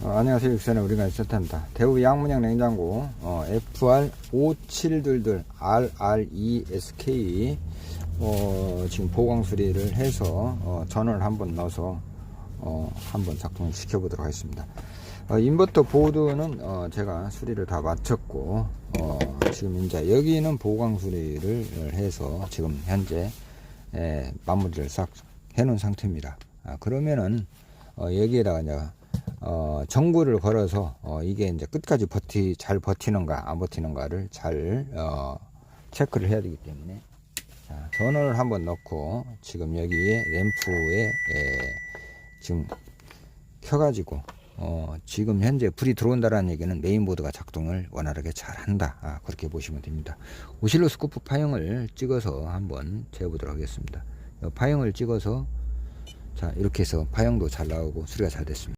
어, 안녕하세요. 육선의 우리가 있었단다. 대우 양문형 냉장고 어, FR 5722 RRESK 어, 지금 보강 수리를 해서 어, 전원을 한번 넣어서 어, 한번 작동을 시켜보도록 하겠습니다. 어, 인버터 보드는 어, 제가 수리를 다 마쳤고 어, 지금 이제 여기는 보강 수리를 해서 지금 현재 에, 마무리를 싹 해놓은 상태입니다. 아, 그러면은 어, 여기에다가 이제 어, 정구를 걸어서 어, 이게 이제 끝까지 버티 잘 버티는가 안 버티는가를 잘 어, 체크를 해야 되기 때문에. 자, 전원을 한번 넣고 지금 여기에 램프에 에, 지금 켜가지고 어, 지금 현재 불이 들어온다라는 얘기는 메인보드가 작동을 원활하게 잘 한다. 아, 그렇게 보시면 됩니다. 오실로스코프 파형을 찍어서 한번 재보도록 하겠습니다. 이 파형을 찍어서 자 이렇게 해서 파형도 잘 나오고 수리가 잘 됐습니다